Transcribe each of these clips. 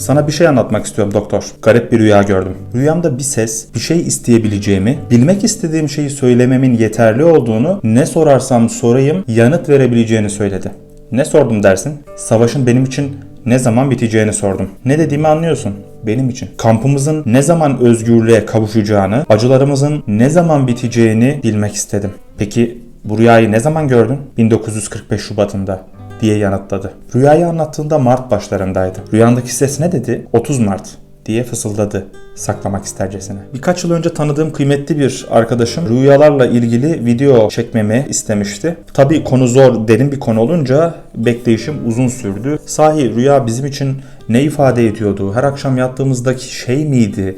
Sana bir şey anlatmak istiyorum doktor. Garip bir rüya gördüm. Rüyamda bir ses, bir şey isteyebileceğimi, bilmek istediğim şeyi söylememin yeterli olduğunu, ne sorarsam sorayım yanıt verebileceğini söyledi. Ne sordum dersin? Savaşın benim için ne zaman biteceğini sordum. Ne dediğimi anlıyorsun. Benim için. Kampımızın ne zaman özgürlüğe kavuşacağını, acılarımızın ne zaman biteceğini bilmek istedim. Peki bu rüyayı ne zaman gördün? 1945 Şubat'ında diye yanıtladı. Rüyayı anlattığında Mart başlarındaydı. Rüyandaki ses ne dedi? 30 Mart diye fısıldadı saklamak istercesine. Birkaç yıl önce tanıdığım kıymetli bir arkadaşım rüyalarla ilgili video çekmemi istemişti. Tabii konu zor, derin bir konu olunca bekleyişim uzun sürdü. Sahi rüya bizim için ne ifade ediyordu? Her akşam yattığımızdaki şey miydi?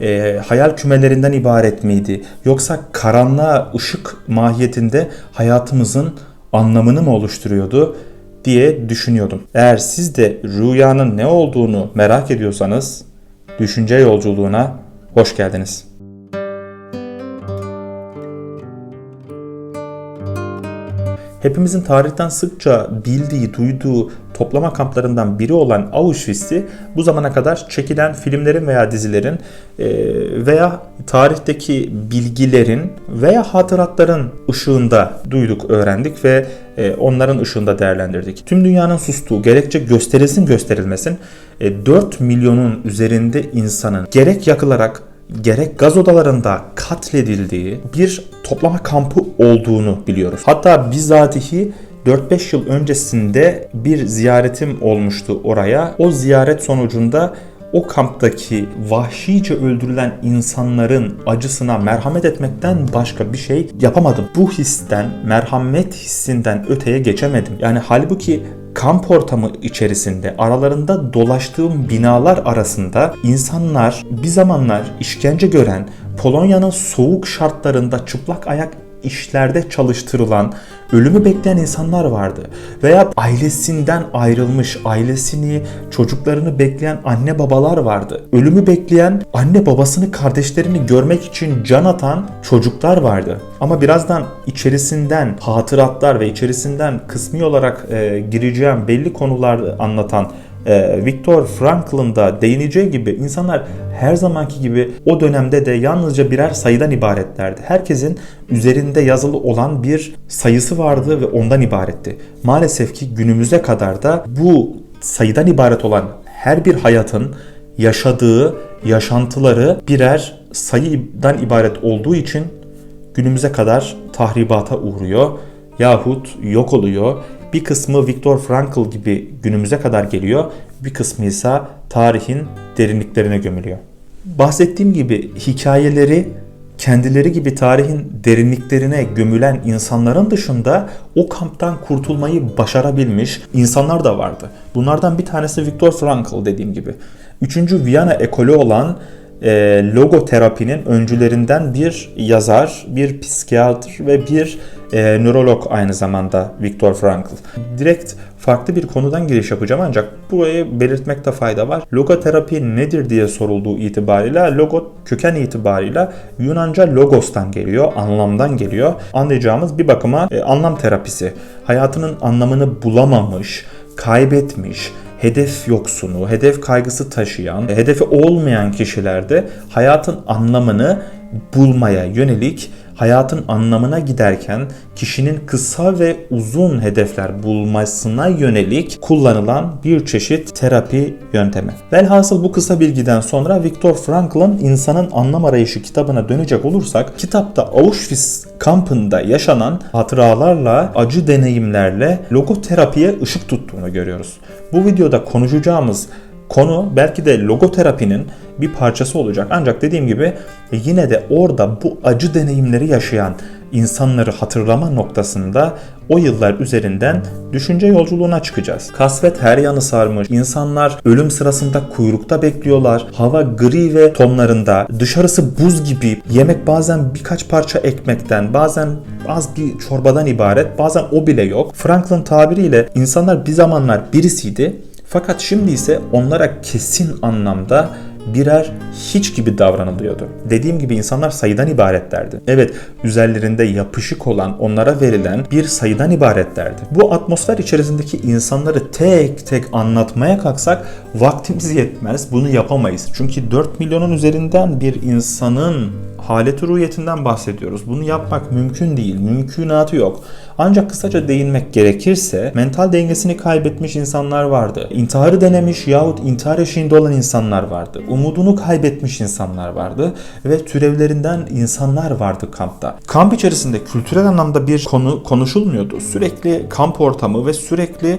e, hayal kümelerinden ibaret miydi? Yoksa karanlığa ışık mahiyetinde hayatımızın anlamını mı oluşturuyordu diye düşünüyordum. Eğer siz de rüyanın ne olduğunu merak ediyorsanız düşünce yolculuğuna hoş geldiniz. Hepimizin tarihten sıkça bildiği, duyduğu toplama kamplarından biri olan Auschwitz'i bu zamana kadar çekilen filmlerin veya dizilerin e, veya tarihteki bilgilerin veya hatıratların ışığında duyduk, öğrendik ve e, onların ışığında değerlendirdik. Tüm dünyanın sustuğu, gerekçe gösterilsin gösterilmesin 4 milyonun üzerinde insanın gerek yakılarak gerek gaz odalarında katledildiği bir toplama kampı olduğunu biliyoruz. Hatta bizatihi 4-5 yıl öncesinde bir ziyaretim olmuştu oraya. O ziyaret sonucunda o kamptaki vahşice öldürülen insanların acısına merhamet etmekten başka bir şey yapamadım. Bu histen, merhamet hissinden öteye geçemedim. Yani halbuki kamp ortamı içerisinde aralarında dolaştığım binalar arasında insanlar bir zamanlar işkence gören Polonya'nın soğuk şartlarında çıplak ayak işlerde çalıştırılan, ölümü bekleyen insanlar vardı. Veya ailesinden ayrılmış, ailesini, çocuklarını bekleyen anne babalar vardı. Ölümü bekleyen, anne babasını, kardeşlerini görmek için can atan çocuklar vardı. Ama birazdan içerisinden hatıratlar ve içerisinden kısmi olarak e, gireceğim belli konular anlatan Viktor Frankl'ın da değineceği gibi insanlar her zamanki gibi o dönemde de yalnızca birer sayıdan ibaretlerdi. Herkesin üzerinde yazılı olan bir sayısı vardı ve ondan ibaretti. Maalesef ki günümüze kadar da bu sayıdan ibaret olan her bir hayatın yaşadığı yaşantıları birer sayıdan ibaret olduğu için günümüze kadar tahribata uğruyor yahut yok oluyor. Bir kısmı Viktor Frankl gibi günümüze kadar geliyor, bir kısmı ise tarihin derinliklerine gömülüyor. Bahsettiğim gibi hikayeleri kendileri gibi tarihin derinliklerine gömülen insanların dışında o kamptan kurtulmayı başarabilmiş insanlar da vardı. Bunlardan bir tanesi Viktor Frankl dediğim gibi. Üçüncü Viyana ekolü olan e, logoterapinin öncülerinden bir yazar, bir psikiyatr ve bir e, nörolog aynı zamanda Viktor Frankl. Direkt farklı bir konudan giriş yapacağım ancak burayı belirtmekte fayda var. Logoterapi nedir diye sorulduğu itibarıyla logo köken itibarıyla Yunanca logostan geliyor, anlamdan geliyor. Anlayacağımız bir bakıma e, anlam terapisi. Hayatının anlamını bulamamış, kaybetmiş, hedef yoksunu, hedef kaygısı taşıyan, hedefi olmayan kişilerde hayatın anlamını bulmaya yönelik hayatın anlamına giderken kişinin kısa ve uzun hedefler bulmasına yönelik kullanılan bir çeşit terapi yöntemi. Velhasıl bu kısa bilgiden sonra Viktor Frankl'ın İnsanın Anlam Arayışı kitabına dönecek olursak kitapta Auschwitz kampında yaşanan hatıralarla, acı deneyimlerle logoterapiye ışık tuttuğunu görüyoruz. Bu videoda konuşacağımız konu belki de logoterapinin bir parçası olacak. Ancak dediğim gibi yine de orada bu acı deneyimleri yaşayan insanları hatırlama noktasında o yıllar üzerinden düşünce yolculuğuna çıkacağız. Kasvet her yanı sarmış. İnsanlar ölüm sırasında kuyrukta bekliyorlar. Hava gri ve tonlarında. Dışarısı buz gibi. Yemek bazen birkaç parça ekmekten, bazen az bir çorbadan ibaret. Bazen o bile yok. Franklin tabiriyle insanlar bir zamanlar birisiydi fakat şimdi ise onlara kesin anlamda birer hiç gibi davranılıyordu. Dediğim gibi insanlar sayıdan ibaretlerdi. Evet, üzerlerinde yapışık olan, onlara verilen bir sayıdan ibaretlerdi. Bu atmosfer içerisindeki insanları tek tek anlatmaya kalksak vaktimiz yetmez. Bunu yapamayız. Çünkü 4 milyonun üzerinden bir insanın haleti ruhiyetinden bahsediyoruz. Bunu yapmak mümkün değil. Mümkünatı yok. Ancak kısaca değinmek gerekirse mental dengesini kaybetmiş insanlar vardı. İntiharı denemiş yahut intihar eşiğinde olan insanlar vardı. Umudunu kaybetmiş insanlar vardı ve türevlerinden insanlar vardı kampta. Kamp içerisinde kültürel anlamda bir konu konuşulmuyordu. Sürekli kamp ortamı ve sürekli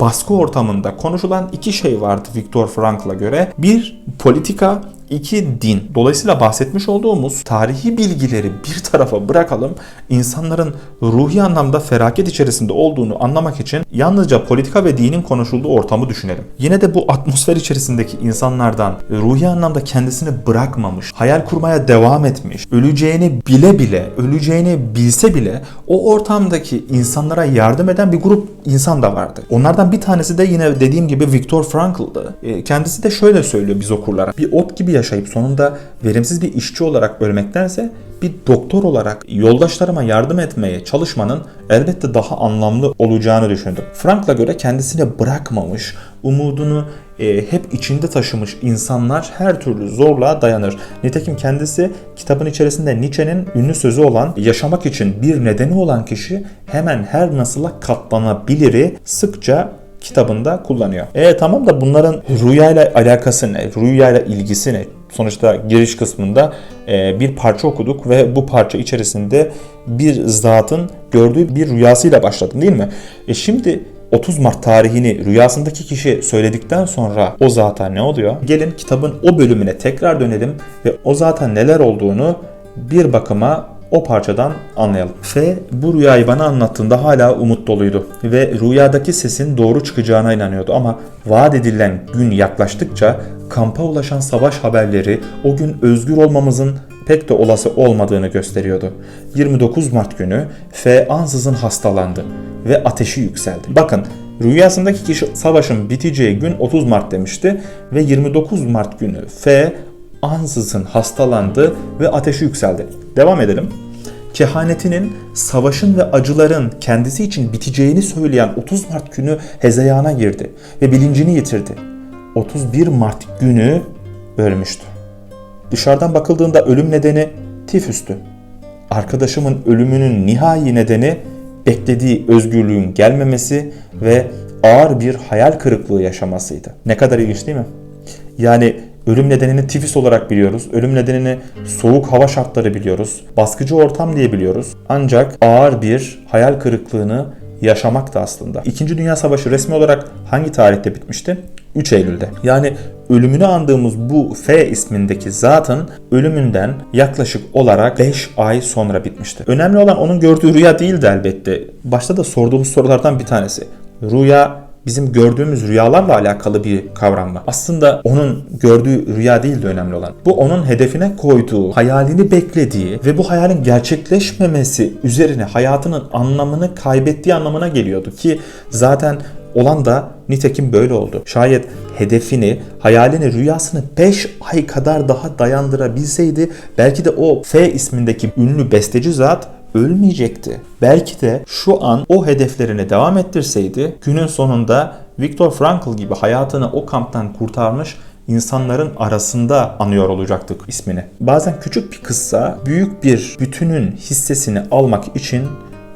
baskı ortamında konuşulan iki şey vardı Viktor Frankl'a göre. Bir politika İki din. Dolayısıyla bahsetmiş olduğumuz tarihi bilgileri bir tarafa bırakalım. İnsanların ruhi anlamda felaket içerisinde olduğunu anlamak için yalnızca politika ve dinin konuşulduğu ortamı düşünelim. Yine de bu atmosfer içerisindeki insanlardan ruhi anlamda kendisini bırakmamış, hayal kurmaya devam etmiş, öleceğini bile bile, öleceğini bilse bile o ortamdaki insanlara yardım eden bir grup insan da vardı. Onlardan bir tanesi de yine dediğim gibi Viktor Frankl'dı. E, Kendisi de şöyle söylüyor biz okurlara. Bir ot gibi yaşayıp sonunda verimsiz bir işçi olarak ölmektense bir doktor olarak yoldaşlarıma yardım etmeye çalışmanın elbette daha anlamlı olacağını düşündüm. Frank'la göre kendisini bırakmamış, umudunu e, hep içinde taşımış insanlar her türlü zorluğa dayanır. Nitekim kendisi kitabın içerisinde Nietzsche'nin ünlü sözü olan yaşamak için bir nedeni olan kişi hemen her nasıla katlanabiliri sıkça kitabında kullanıyor. E tamam da bunların rüyayla alakası ne? Rüyayla ilgisi ne? Sonuçta giriş kısmında e, bir parça okuduk ve bu parça içerisinde bir zatın gördüğü bir rüyasıyla başladım değil mi? E şimdi 30 Mart tarihini rüyasındaki kişi söyledikten sonra o zata ne oluyor? Gelin kitabın o bölümüne tekrar dönelim ve o zata neler olduğunu bir bakıma o parçadan anlayalım. F bu rüyayı bana anlattığında hala umut doluydu ve rüyadaki sesin doğru çıkacağına inanıyordu ama vaat edilen gün yaklaştıkça kampa ulaşan savaş haberleri o gün özgür olmamızın pek de olası olmadığını gösteriyordu. 29 Mart günü F ansızın hastalandı ve ateşi yükseldi. Bakın rüyasındaki kişi savaşın biteceği gün 30 Mart demişti ve 29 Mart günü F ansızın hastalandı ve ateşi yükseldi. Devam edelim. Kehanetinin savaşın ve acıların kendisi için biteceğini söyleyen 30 Mart günü hezeyana girdi ve bilincini yitirdi. 31 Mart günü ölmüştü. Dışarıdan bakıldığında ölüm nedeni tifüstü. Arkadaşımın ölümünün nihai nedeni beklediği özgürlüğün gelmemesi ve ağır bir hayal kırıklığı yaşamasıydı. Ne kadar ilginç değil mi? Yani ölüm nedenini tifus olarak biliyoruz. Ölüm nedenini soğuk hava şartları biliyoruz. Baskıcı ortam diye biliyoruz. Ancak ağır bir hayal kırıklığını yaşamak da aslında. İkinci Dünya Savaşı resmi olarak hangi tarihte bitmişti? 3 Eylül'de. Yani ölümünü andığımız bu F ismindeki zatın ölümünden yaklaşık olarak 5 ay sonra bitmişti. Önemli olan onun gördüğü rüya değildi elbette. Başta da sorduğumuz sorulardan bir tanesi. Rüya bizim gördüğümüz rüyalarla alakalı bir kavram mı? Aslında onun gördüğü rüya değil de önemli olan. Bu onun hedefine koyduğu, hayalini beklediği ve bu hayalin gerçekleşmemesi üzerine hayatının anlamını kaybettiği anlamına geliyordu ki zaten olan da nitekim böyle oldu. Şayet hedefini, hayalini, rüyasını 5 ay kadar daha dayandırabilseydi belki de o F ismindeki ünlü besteci zat ölmeyecekti. Belki de şu an o hedeflerine devam ettirseydi günün sonunda Viktor Frankl gibi hayatını o kamptan kurtarmış insanların arasında anıyor olacaktık ismini. Bazen küçük bir kıssa büyük bir bütünün hissesini almak için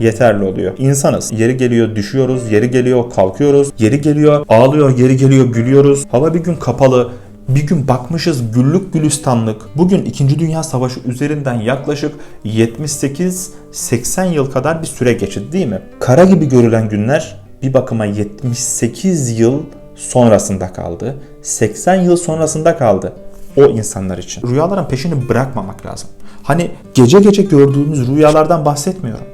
yeterli oluyor. İnsanız. Yeri geliyor düşüyoruz, yeri geliyor kalkıyoruz, yeri geliyor ağlıyor, yeri geliyor gülüyoruz. Hava bir gün kapalı, bir gün bakmışız güllük gülistanlık. Bugün 2. Dünya Savaşı üzerinden yaklaşık 78-80 yıl kadar bir süre geçti değil mi? Kara gibi görülen günler bir bakıma 78 yıl sonrasında kaldı. 80 yıl sonrasında kaldı o insanlar için. Rüyaların peşini bırakmamak lazım. Hani gece gece gördüğümüz rüyalardan bahsetmiyorum.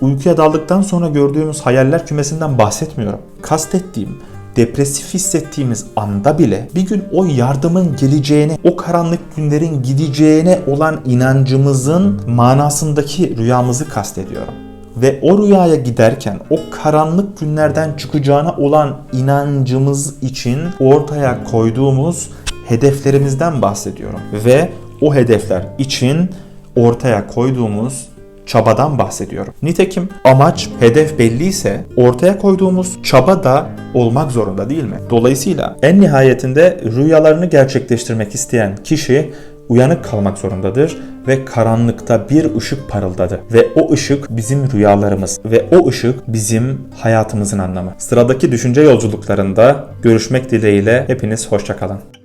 Uykuya daldıktan sonra gördüğümüz hayaller kümesinden bahsetmiyorum. Kastettiğim depresif hissettiğimiz anda bile bir gün o yardımın geleceğine, o karanlık günlerin gideceğine olan inancımızın manasındaki rüyamızı kastediyorum. Ve o rüyaya giderken o karanlık günlerden çıkacağına olan inancımız için ortaya koyduğumuz hedeflerimizden bahsediyorum. Ve o hedefler için ortaya koyduğumuz çabadan bahsediyorum. Nitekim amaç, hedef belliyse ortaya koyduğumuz çaba da olmak zorunda değil mi? Dolayısıyla en nihayetinde rüyalarını gerçekleştirmek isteyen kişi uyanık kalmak zorundadır ve karanlıkta bir ışık parıldadı ve o ışık bizim rüyalarımız ve o ışık bizim hayatımızın anlamı. Sıradaki düşünce yolculuklarında görüşmek dileğiyle hepiniz hoşçakalın.